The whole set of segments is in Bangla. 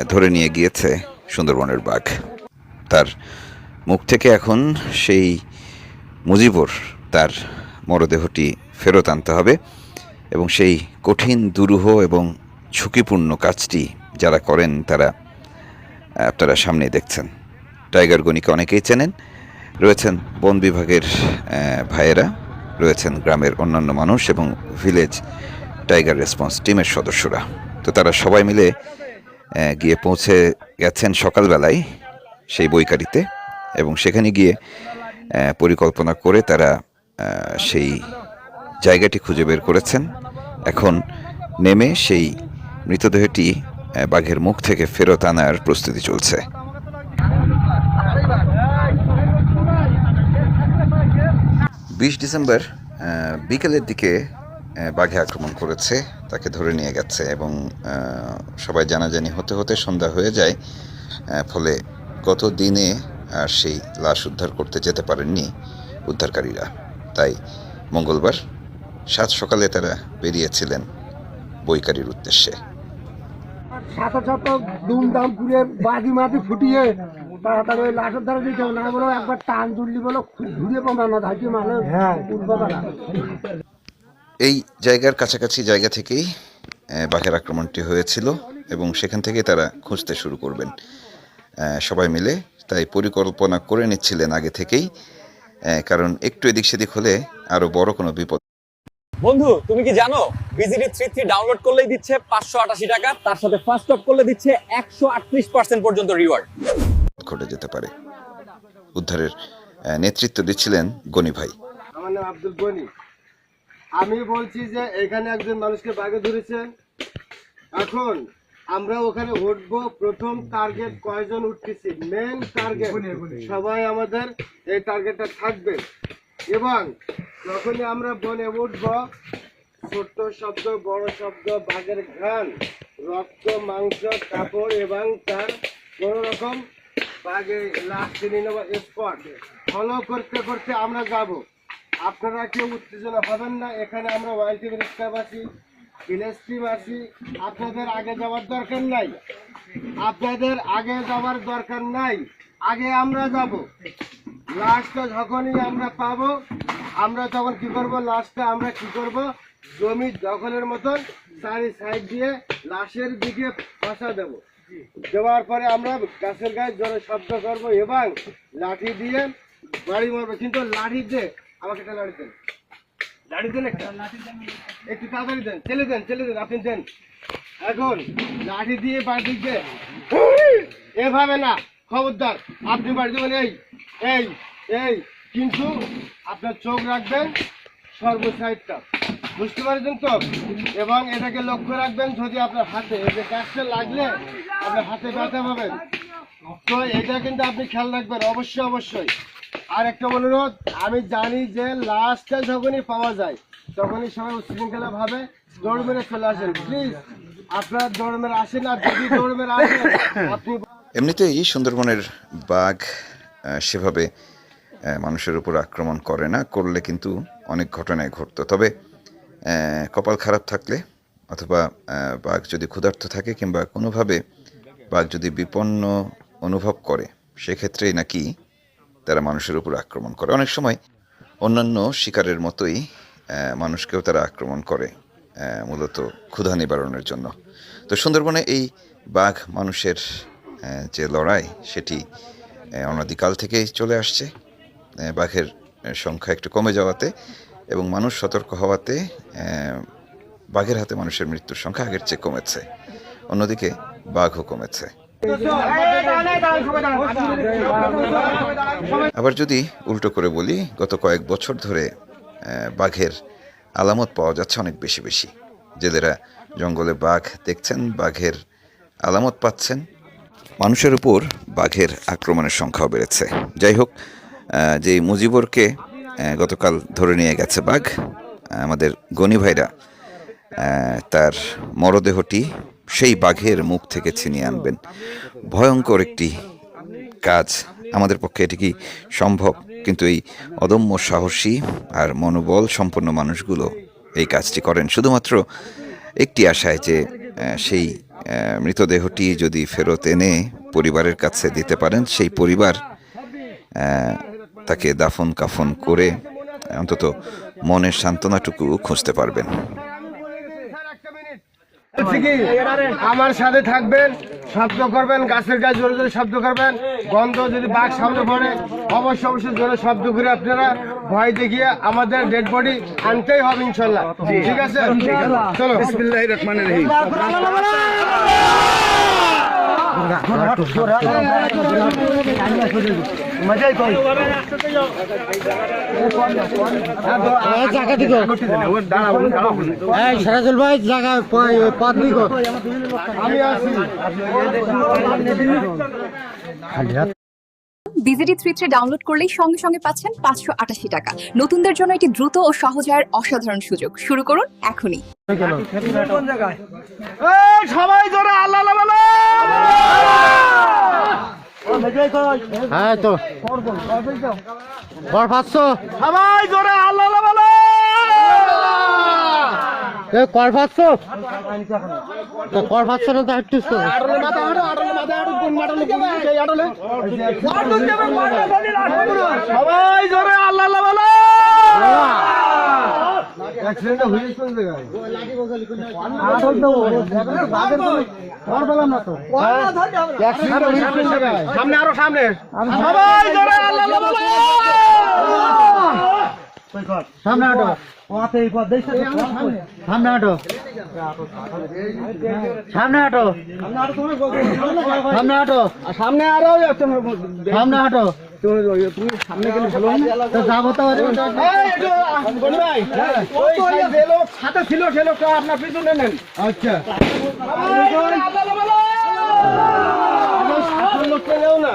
ধরে নিয়ে গিয়েছে সুন্দরবনের বাঘ। তার মুখ থেকে এখন সেই মুজিবর তার মরদেহটি ফেরত আনতে হবে এবং সেই কঠিন, দুরূহ এবং ঝুঁকিপূর্ণ কাজটি যারা করেন তারা আপনারা সামনে দেখছেন। টাইগার গনিকে অনেকেই চেনেন, রয়েছেন বন বিভাগের ভাইয়েরা, রয়েছেন গ্রামের অন্যান্য মানুষ এবং ভিলেজ টাইগার রেসপন্স টিমের সদস্যরা। তো তারা সবাই মিলে গিয়ে পৌঁছে গেছেন সকালবেলায় সেই বইকারিতে এবং সেখানে গিয়ে পরিকল্পনা করে তারা সেই জায়গাটি খুঁজে বের করেছেন। এখন নেমে সেই মৃতদেহটি বাঘের মুখ থেকে ফেরত আনার প্রস্তুতি চলছে। বিশ ডিসেম্বর বিকেলের দিকে বাঘে আক্রমণ করেছে তাকে ধরে নিয়ে গেছে এবং সবাই জানাজানি হতে হতে সন্ধ্যা হয়ে যায় ফলে গত দিনে আর সেই লাশ উদ্ধার করতে যেতে পারেননি উদ্ধারকারীরা। তাই মঙ্গলবার সাত সকালে তারা বেরিয়েছিলেন বইকারির উদ্দেশ্যে। দুমদাম করে বাজি মাটি ফুটিয়ে তাড়াতাড়ি ওই লাশের ধারে দিতে না বলো একবার টান তুললি বলো ঘুরিয়ে পাবে না ধাকি মানে উঠবে এই জায়গার কাছাকাছি জায়গা থেকেই বাঘের আক্রমণটি হয়েছিল এবং সেখান থেকে তারা খুঁজতে শুরু করবেন। সবাই মিলে তাই পরিকল্পনা করে নিচ্ছিলেন আগে থেকেই কারণ একটু এদিক সেদিক হলে আরও বড় কোনো বিপদ। বন্ধু তুমি কি জানো? বিজিডি থ্রি থ্রি ডাউনলোড করলেই দিচ্ছে পাঁচশো আটাশি টাকা তার সাথে ফার্স্ট টপ করলে দিচ্ছে একশো আটত্রিশ পার্সেন্ট পর্যন্ত রিওয়ার্ড ঘটে যেতে পারে। উদ্ধারের নেতৃত্ব দিচ্ছিলেন গনি ভাই। আমার নাম আব্দুল গনি। আমি বলছি যে এখানে একজন মানুষকে বাগে ধরেছে। এখন আমরা ওখানে উঠবো প্রথম টার্গেট কয়জন উঠতেছি? মেন টার্গেট সবাই আমাদের এই টার্গেটটা থাকবে। এবং যখনই আমরা বনে উঠব ছোট্ট শব্দ বড় শব্দ বাঘের ঘ্রাণ রক্ত মাংস কাপড় এবং তার কোনো রকম বাঘে লাশ চিনি নেওয়া স্পট ফলো করতে করতে আমরা যাব। আপনারা কেউ উত্তেজনা পাবেন না। এখানে আমরা ওয়াইল্ড টিভির স্টাফ আছি, ভিলেজ টিম আছি। আপনাদের আগে যাওয়ার দরকার নাই। আপনাদের আগে যাওয়ার দরকার নাই। আগে আমরা যাব। লাশটা যখনই আমরা পাবো, আমরা তখন কি করব? লাশটা আমরা কি করব? জমি দখলের মতন চারি সাইড দিয়ে লাশের দিকে ফাঁসা দেব। দেওয়ার পরে আমরা গাছের গায়ে জোরে শব্দ করব এবং লাঠি দিয়ে বাড়ি মারবো। কিন্তু লাঠি দিয়ে আমাকে একটা লাঠি দেন। লাঠি দেন একটা? একটু তাড়াতাড়ি দেন। চলে দেন চেলে দেন, আপনি দেন। এখন লাঠি দিয়ে বাড়ি দিকে এভাবে না, খবরদার, আপনি বাড়ি দেবেন এই এই এই, কিন্তু আপনার চোখ রাখবেন সর্বসাইডটা। বুঝতে পারছেন তো? এবং এটাকে লক্ষ্য রাখবেন, যদি আপনার হাতে এই যে গাছটা লাগলে আপনার হাতে ব্যথা পাবেন। তো এটা কিন্তু আপনি খেয়াল রাখবেন, অবশ্যই অবশ্যই। আর একটা অনুরোধ, আমি জানি যে লাস্টটা যখনই পাওয়া যায়, তখনই সবাই উচ্ছৃঙ্খলা ভাবে দৌড় মেরে চলে আসেন। প্লিজ আপনারা দৌড় মেরে আসেন আর যদি দৌড় মেরে আসেন, আপনি এমনিতেই সুন্দরবনের বাঘ সেভাবে মানুষের উপর আক্রমণ করে না, করলে কিন্তু অনেক ঘটনায় ঘটতো। তবে কপাল খারাপ থাকলে অথবা বাঘ যদি ক্ষুধার্ত থাকে কিংবা কোনোভাবে বাঘ যদি বিপন্ন অনুভব করে, সেক্ষেত্রেই নাকি তারা মানুষের উপর আক্রমণ করে। অনেক সময় অন্যান্য শিকারের মতোই মানুষকেও তারা আক্রমণ করে মূলত ক্ষুধা নিবারণের জন্য। তো সুন্দরবনে এই বাঘ মানুষের যে লড়াই, সেটি অনাদিকাল থেকেই চলে আসছে। বাঘের সংখ্যা একটু কমে যাওয়াতে এবং মানুষ সতর্ক হওয়াতে বাঘের হাতে মানুষের মৃত্যুর সংখ্যা আগের চেয়ে কমেছে। অন্যদিকে বাঘও কমেছে। আবার যদি উল্টো করে বলি, গত কয়েক বছর ধরে বাঘের আলামত পাওয়া যাচ্ছে অনেক বেশি বেশি। জেলেরা জঙ্গলে বাঘ দেখছেন, বাঘের আলামত পাচ্ছেন। মানুষের উপর বাঘের আক্রমণের সংখ্যাও বেড়েছে। যাই হোক যে মুজিবরকে গতকাল ধরে নিয়ে গেছে বাঘ আমাদের গনি ভাইরা তার মরদেহটি সেই বাঘের মুখ থেকে ছিনিয়ে আনবেন। ভয়ঙ্কর একটি কাজ আমাদের পক্ষে, এটি কি সম্ভব? কিন্তু এই অদম্য সাহসী আর মনোবল সম্পন্ন মানুষগুলো এই কাজটি করেন। শুধুমাত্র একটি আশায় যে সেই মৃতদেহটি যদি ফেরত এনে পরিবারের কাছে দিতে পারেন, সেই পরিবার তাকে দাফন কাফন করে অন্তত মনের সান্ত্বনাটুকু খুঁজতে পারবেন। আমার সাথে থাকবেন শব্দ করবেন গাছের গাছ জোরে জোরে শব্দ করবেন গন্ধ যদি বাঘ সামনে পড়ে অবশ্যই অবশ্যই জোরে শব্দ করে আপনারা। ভয় দেখিয়ে আমাদের ডেড বডি আনতেই হবে ইনশাল্লাহ। ঠিক আছে? চলো। বিসমিল্লাহ রহমান রহিম। সারাজুল ভাই জায়গা পাতলি কর আমি আছি বিজিডি থ্রি থ্রি ডাউনলোড করলেই সঙ্গে সঙ্গে পাচ্ছেন পাঁচশো আটাশি টাকা। নতুনদের জন্য এটি দ্রুত ও সহজ আয়ের অসাধারণ সুযোগ। শুরু করুন এখনই। সবাই জোরে আল্লাহ আল্লাহ হ্যাঁ তো। সবাই জোরে আল্লাহ। কর পাঁচশো তো কর পাঁচশো না তো সবাই জোরে আল্লাহ সামনে আরও সামনে। সবাই জোরে আল্লাহ আল্লাহ সামনে আটো। সামনে আটো সামনে আটো সামনে আটো সামনে আরও সামনে আটো তুমি সামনে গেলে ভালো তো যাব তো সাথে ছিল সে লোকটা আপনার পিছনে নেন আচ্ছা না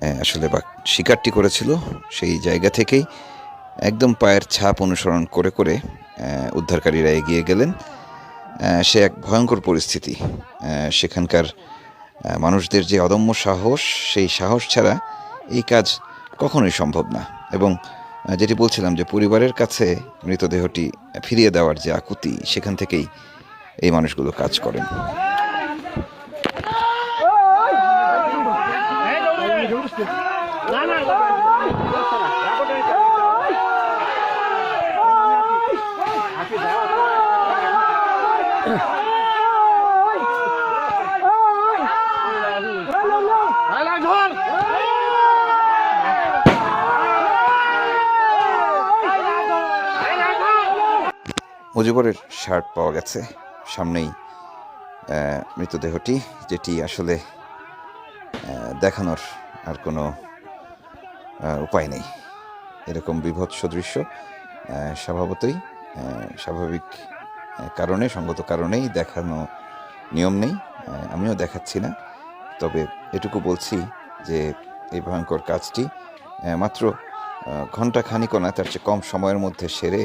আসলে বা শিকারটি করেছিল সেই জায়গা থেকেই। একদম পায়ের ছাপ অনুসরণ করে করে উদ্ধারকারীরা এগিয়ে গেলেন। সে এক ভয়ঙ্কর পরিস্থিতি। সেখানকার মানুষদের যে অদম্য সাহস, সেই সাহস ছাড়া এই কাজ কখনোই সম্ভব না। এবং যেটি বলছিলাম যে পরিবারের কাছে মৃতদেহটি ফিরিয়ে দেওয়ার যে আকুতি, সেখান থেকেই এই মানুষগুলো কাজ করেন। মুজিবরের শার্ট পাওয়া গেছে। সামনেই মৃতদেহটি, যেটি আসলে দেখানোর আর কোনো উপায় নেই। এরকম বিভৎস দৃশ্য স্বভাবতই স্বাভাবিক কারণে, সঙ্গত কারণেই দেখানো নিয়ম নেই আমিও দেখাচ্ছি না। তবে এটুকু বলছি যে এই ভয়ঙ্কর কাজটি মাত্র ঘণ্টা খানিকও না, তার চেয়ে কম সময়ের মধ্যে সেরে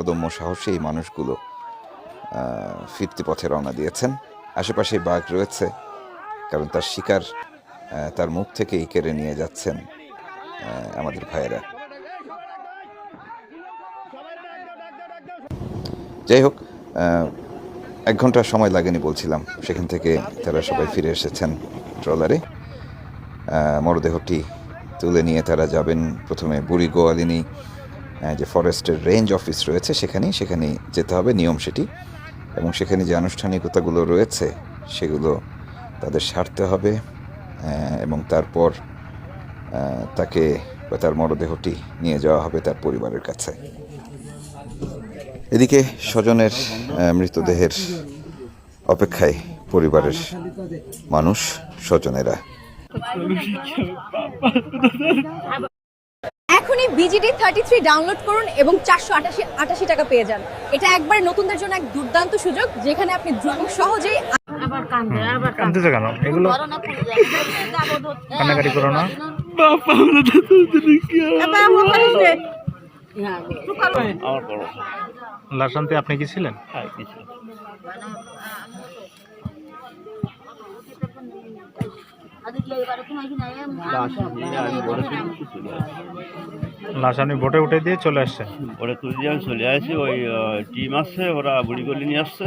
অদম্য সাহসী এই মানুষগুলো ফিরতি পথে রওনা দিয়েছেন। আশেপাশে বাঘ রয়েছে, কারণ তার শিকার তার মুখ থেকেই কেড়ে নিয়ে যাচ্ছেন আমাদের ভাইয়েরা। যাই হোক এক ঘণ্টা সময় লাগেনি বলছিলাম। সেখান থেকে তারা সবাই ফিরে এসেছেন ট্রলারে। মরদেহটি তুলে নিয়ে তারা যাবেন প্রথমে বুড়ি গোয়ালিনী যে ফরেস্টের রেঞ্জ অফিস রয়েছে সেখানেই সেখানেই যেতে হবে নিয়ম সেটি। এবং সেখানে যে আনুষ্ঠানিকতাগুলো রয়েছে, সেগুলো তাদের সারতে হবে এবং তারপর তাকে বা তার মরদেহটি নিয়ে যাওয়া হবে তার পরিবারের কাছে। এদিকে স্বজনের মৃতদেহের অপেক্ষায় পরিবারের মানুষ স্বজনেরা। এখনই বিজিডি থার্টি থ্রি ডাউনলোড করুন এবং চারশো আটাশি আটাশি টাকা পেয়ে যান। এটা একবার নতুনদের জন্য এক দুর্দান্ত সুযোগ যেখানে আপনি দ্রুত সহজেই কান্দতেছো কেন? এগুলো কান্নাকাটি করো না। লাশান্তে আপনি কি ছিলেন? লাশ আপনি ভোটে উঠে দিয়ে চলে আসছেন ওরা তুলে দিয়ে আমি চলে আসি ওই টিম আসছে ওরা বুড়ি গলি নিয়ে আসছে।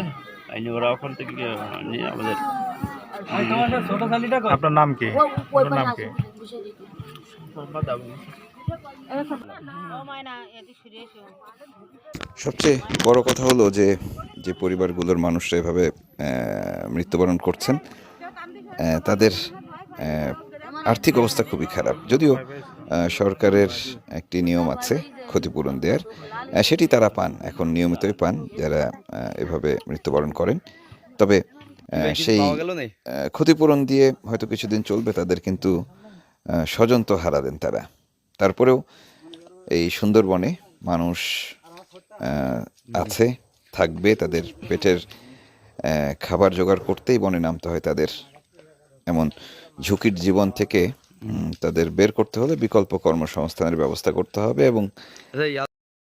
আইনি ওরা ওখান থেকে নিয়ে আমাদের আপনার নাম কি? আপনার নাম কি? সবচেয়ে বড় কথা হলো যে যে পরিবারগুলোর মানুষরা এভাবে মৃত্যুবরণ করছেন তাদের আর্থিক অবস্থা খুবই খারাপ। যদিও সরকারের একটি নিয়ম আছে ক্ষতিপূরণ দেওয়ার সেটি তারা পান এখন নিয়মিতই পান যারা এভাবে মৃত্যুবরণ করেন। তবে সেই ক্ষতিপূরণ দিয়ে হয়তো কিছুদিন চলবে তাদের কিন্তু স্বজন তো হারালেন তারা। তারপরেও এই সুন্দরবনে মানুষ আছে, থাকবে, তাদের পেটের খাবার জোগাড় করতেই বনে নামতে হয় তাদের। এমন ঝুঁকির জীবন থেকে তাদের বের করতে হলে বিকল্প কর্মসংস্থানের ব্যবস্থা করতে হবে এবং